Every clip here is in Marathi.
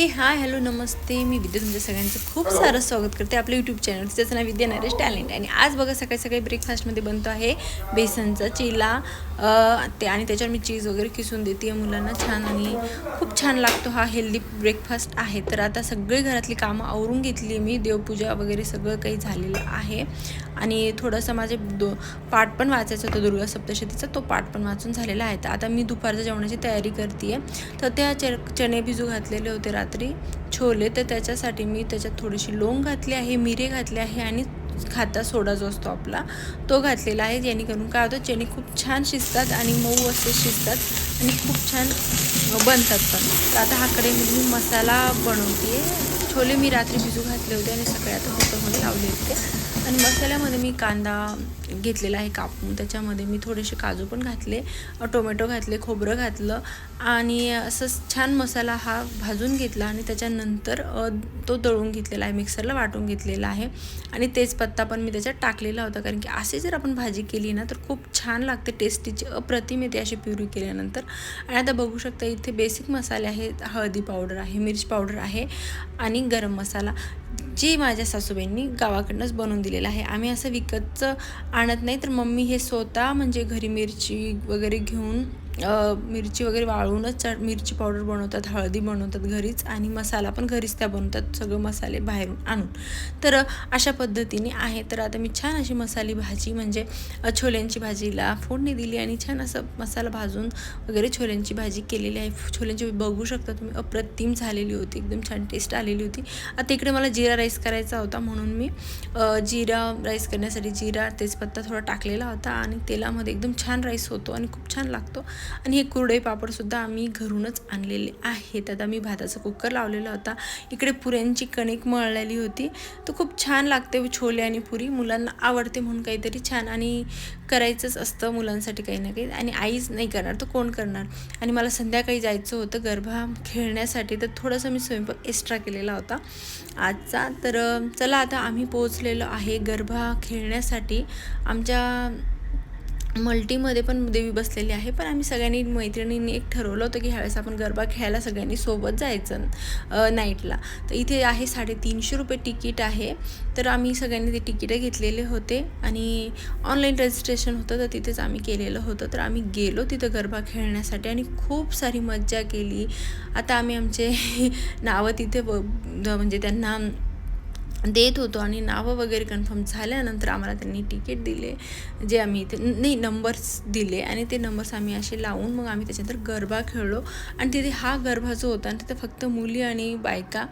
हे हाय हॅलो नमस्ते. मी विद्या तुमच्या सगळ्यांचं खूप सारं स्वागत करते आपल्या यूट्यूब चॅनल त्याचं नाव विद्या नरेश टॅलेंट आणि आज बघा सकाळी सकाळी ब्रेकफास्टमध्ये बनतो आहे बेसनचा चिला. ते आणि त्याच्यावर मी चीज वगैरे किसून देते मुलांना. छान आणि खूप छान लागतो हा हेल्दी ब्रेकफास्ट आहे. तर आता सगळी घरातली कामं आवरून घेतली मी. देवपूजा वगैरे सगळं काही झालेलं आहे. आणि थोडंसं माझे दो पाठ पण वाचायचं होतं दुर्गा सप्तशतीचा. तो पाठ पण वाचून झालेला आहे. तर आता मी दुपारच्या जेवणाची तयारी करते तर त्या चणे भिजू घातलेले होते रात्री रात्री छोले तर त्याच्यासाठी मी त्याच्यात थोडीशी लोंग घातली आहे मिरे घातले आहे आणि खाता सोडा जो असतो आपला तो घातलेला आहे. जेणेकरून काय होतं चणे खूप छान शिजतात आणि मऊ असे शिजतात आणि खूप छान बनतात पण. तर आता हाकडे मी मसाला बनवते छोले मी रात्री भिजू घातले होते आणि सकाळी आता कुकरमध्ये लावले होते. आणि मसाल्यामध्ये मी कांदा घेतलेला आहे कापून. त्याच्यामध्ये मी थोडेसे काजू पण घातले टोमॅटो घातले खोबरं घातलं आणि असं छान मसाला हा भाजून घेतला आणि त्याच्यानंतर तो दळून घेतलेला आहे मिक्सरला वाटून घेतलेला आहे आणि तेजपत्ता पण मी त्याच्यात टाकलेला होता. कारण की असे जर आपण भाजी केली ना तर खूप छान लागते टेस्टीची अप्रतिम येते अशी प्युरी केल्यानंतर. आणि आता बघू शकता इथे बेसिक मसाले आहेत हळदी पावडर आहे मिरची पावडर आहे आणि गरम मसाला. जे माझ्या सासूबाईंनी गावाकडनंच बनवून दिलेलं आहे. आम्ही असं विकतचं आणत नाही तर मम्मी हे स्वतः म्हणजे घरी मिरची वगैरे घेऊन मिरची वगैरे वाळवूनच मिरची पावडर बनवतात हळदी बनवतात घरीच आणि मसाला पण घरीच त्या बनवतात सगळं मसाले बाहेरून आणून. तर अशा पद्धतीने आहे. तर आता मी छान अशी मसाली भाजी म्हणजे छोल्यांची भाजीला फोडणी दिली आणि छान असं मसाला भाजून वगैरे छोल्यांची भाजी केलेली आहे. छोल्यांची बघू शकता तुम्ही अप्रतिम झालेली होती एकदम छान टेस्ट आलेली होती. आता इकडे मला जिरा राईस राईस करायचा होता म्हणून मी जिरा राईस करण्यासाठी जिरा तेजपत्ता थोडा टाकलेला होता आणि तेलामध्ये एकदम छान राईस होतो आणि खूप छान लागतो. आणि हे कुरडे पापडसुद्धा आम्ही घरूनच आणलेले आहेत. आता मी भाताचा कुकर लावलेला होता. इकडे पुऱ्यांची कणिक मळलेली होती. तर खूप छान लागते छोले आणि पुरी. मुलांना आवडते म्हणून काहीतरी छान. आणि करायचंच असतं मुलांसाठी काही ना काही. आणि आईच नाही करणार तर कोण करणार? आणि मला संध्याकाळी जायचं होतं गरबा खेळण्यासाठी तर थोडासा मी स्वयंपाक एक्स्ट्रा केलेला होता. आजचा तर चला आता आम्ही पोहोचलेलो आहे गरबा खेळण्यासाठी. आमच्या मल्टीमध्ये पण देवी बसलेली आहे पण आम्ही सगळ्यांनी मैत्रिणींनी एक ठरवलं होतं की ह्यावेळेस आपण गरबा खेळायला सगळ्यांनी सोबत जायचं नाईटला. तर इथे आहे साडेतीनशे रुपये तिकीट आहे. तर आम्ही सगळ्यांनी ते तिकीटं घेतलेले होते आणि ऑनलाईन रजिस्ट्रेशन होतं तर तिथेच आम्ही केलेलं होतं. तर आम्ही गेलो तिथं गरबा खेळण्यासाठी आणि खूप सारी मज्जा केली. आता आम्ही आमचे नावं तिथे ब म्हणजे त्यांना देत होतो आणि नावं वगैरे कन्फर्म झाल्यानंतर आम्हाला त्यांनी तिकीट दिले. जे आम्ही इथे नाही नंबर्स दिले आणि ते नंबर्स आम्ही असे लावून मग आम्ही त्याच्यानंतर गरबा खेळलो. आणि तिथे हा गरबा जो होता आणि तिथे फक्त मुली आणि बायका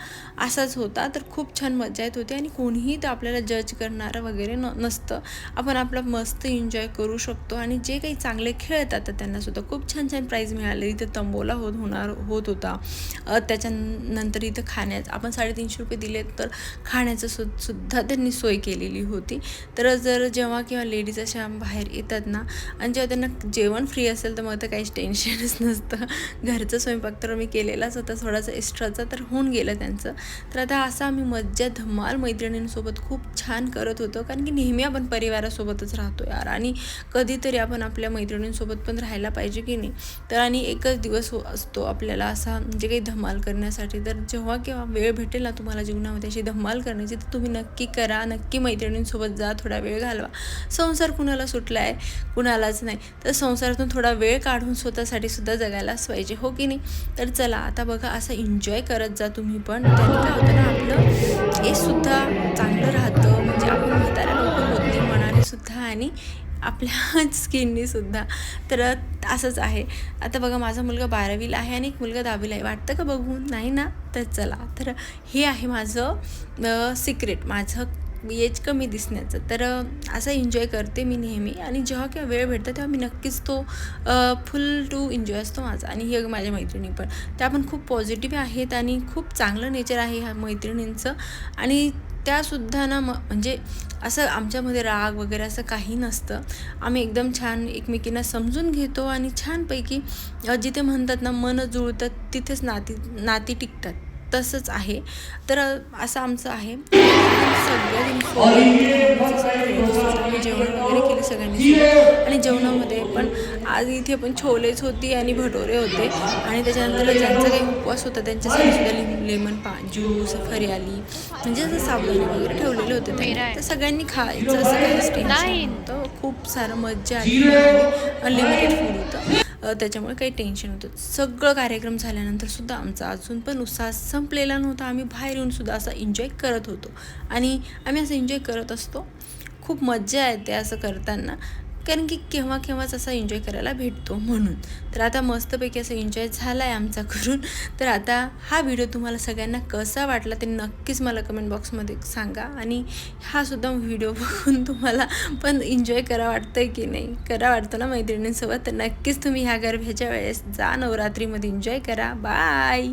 असाच होता. तर खूप छान मजा येत होती आणि कोणीही तर आपल्याला जज करणारं वगैरे न नसतं. आपण आपलं मस्त एन्जॉय करू शकतो आणि जे काही चांगले खेळतात तर त्यांनासुद्धा खूप छान छान प्राईज मिळाले. इथे तंबोला होत होणार होत होता. त्याच्यानंतर इथं खाण्यात आपण साडेतीनशे रुपये दिले तर खाण्याचं सु सुद्धा त्यांनी सोय केलेली होती. तर जर जेव्हा किंवा लेडीज अशा बाहेर येतात ना आणि जेव्हा त्यांना जेवण फ्री असेल तर मग तर काहीच टेन्शनच नसतं. घरचं स्वयंपाक तर मी केलेलाच होता थोडासा एक्स्ट्राचा तर होऊन गेलं त्यांचं. तर आता असं आम्ही मज्जा धमाल मैत्रिणींसोबत खूप छान करत होतो कारण की नेहमी आपण परिवारासोबतच राहतो यार. आणि कधीतरी आपण आपल्या मैत्रिणींसोबत पण राहायला पाहिजे की नाही. तर आणि एकच दिवस हो- असतो आपल्याला असा म्हणजे काही धमाल करण्यासाठी. तर जेव्हा केव्हा वेळ भेटेल ना तुम्हाला जीवनामध्ये अशी धमाल करण्याची म्हणजे तर तुम्ही नक्की करा नक्की मैत्रिणींसोबत जा थोडा वेळ घालवा. संसार कुणाला सुटला आहे? कुणालाच नाही. तर संसारातून थोडा वेळ काढून स्वतःसाठी सुद्धा जगायलाच पाहिजे हो की नाही? तर चला आता बघा असं एन्जॉय करत जा तुम्ही पण. त्याने काय होतं ना आपलं हे सुद्धा चांगलं राहतं. म्हणजे आपण म्हाताऱ्या लवकर होत नाही मनाने सुद्धा आणि आपल्या स्किननीसुद्धा तर असंच आहे. आता बघा माझा मुलगा बारावीला आहे आणि एक मुलगा दहावीला आहे. वाटतं का बघून? नाही ना? तर चला. तर हे आहे माझं सिक्रेट माझं एज कमी दिसण्याचं. तर असं एन्जॉय करते मी नेहमी. आणि जेव्हा केव्हा वेळ भेटतो तेव्हा मी नक्कीच तो फुल टू एन्जॉय असतो माझा. आणि हे माझ्या मैत्रिणी पण. त्या पण खूप पॉझिटिव्ह आहेत आणि खूप चांगलं नेचर आहे ह्या मैत्रिणींचं. आणि त्यासुद्धा ना म म्हणजे असं आमच्यामध्ये राग वगैरे असं काही नसतं. आम्ही एकदम छान एकमेकींना समजून घेतो आणि छानपैकी जिथे म्हणतात ना मन जुळतात तिथेच नाती नाती टिकतात. तसंच आहे. तर असं आमचं आहे. सगळ्या आम्ही जेवण वगैरे केले सगळ्यांनी. आणि जेवणामध्ये पण आज इथे पण छोलेच होती आणि भटोरे होते. आणि त्याच्यानंतर ज्यांचा काही उपवास होता त्यांच्यासाठी सुद्धा लिम लेमन पा ज्यूस फरियाली म्हणजे असं साबुदाणे वगैरे ठेवलेले होते. तर सगळ्यांनी खायचं असं काहीच टेन्शन खूप सारं मज्जा आली. अनलिमिटेड फूड होतं. त्याच्यामुळे काही टेन्शन होतं सगळं कार्यक्रम झाल्यानंतर सुद्धा आमचा अजून पण उत्साह संपलेला नव्हता. आम्ही बाहेर येऊन सुद्धा असं एन्जॉय करत होतो. आणि आम्ही असं एन्जॉय करत असतो. खूप मज्जा येते असं करताना. कारण की केव्हा केव्हाच असा एन्जॉय करायला भेटतो म्हणून. तर आता मस्तपैकी असं एन्जॉय झाला आहे आमचा करून. तर आता हा व्हिडिओ तुम्हाला सगळ्यांना कसा वाटला ते नक्कीच मला कमेंट बॉक्समध्ये सांगा. आणि हा सुद्धा व्हिडिओ बघून तुम्हाला पण एन्जॉय करा वाटतं की नाही. करा वाटतं ना मैत्रिणींसोबत? तर नक्कीच तुम्ही ह्या गरब्याच्या वेळेस जा नवरात्रीमध्ये एन्जॉय करा. बाय